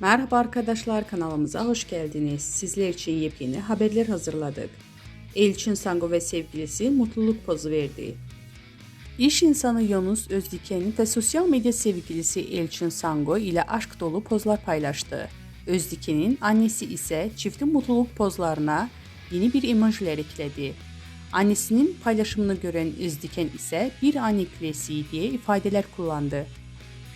Merhaba arkadaşlar kanalımıza hoş geldiniz. Sizler için yepyeni haberler hazırladık. Elçin Sango ve sevgilisi mutluluk pozu verdi. İş insanı Yunus Özdiken ve sosyal medya sevgilisi Elçin Sango ile aşk dolu pozlar paylaştı. Özdiken'in annesi ise çiftin mutluluk pozlarına yeni bir emojiler ekledi. Annesinin paylaşımını gören Özdiken ise bir anne klasiği diye ifadeler kullandı.